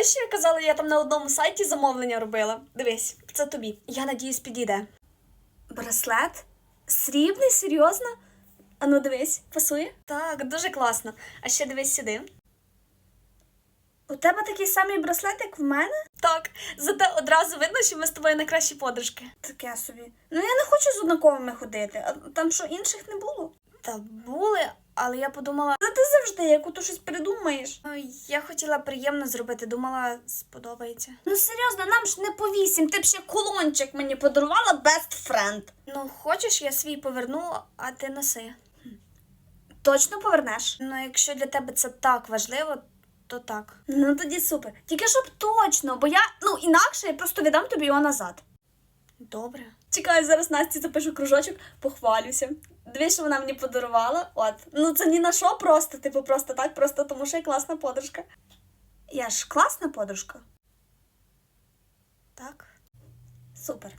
Я казала, я там на одному сайті замовлення робила. Дивись, це тобі. Я надіюсь, підійде. Браслет? Срібний, серйозно? Ану, дивись, пасує? Так, дуже класно. А ще дивись сюди. У тебе такий самий браслет, як в мене? Так, зате одразу видно, що ми з тобою найкращі подружки. Таке собі. Ну я не хочу з однаковими ходити, а там що інших не було? Та були, але я подумала. Завжди, як ото щось придумаєш. Ну, я хотіла приємно зробити, думала, сподобається. Ну серйозно, нам ж не по вісім, ти б ще колончик мені подарувала best friend. Ну, хочеш, я свій поверну, а ти носи. Точно повернеш? Ну, якщо для тебе це так важливо, то так. Ну тоді супер. Тільки щоб точно, бо я, ну інакше я просто віддам тобі його назад. Добре. Чекаю, зараз Насті запишу кружочок, похвалюся. Дві, що вона мені подарувала. От. Ну це ні на що просто, типу, просто так, просто тому що я класна подружка. Я ж класна подружка. Так. Супер.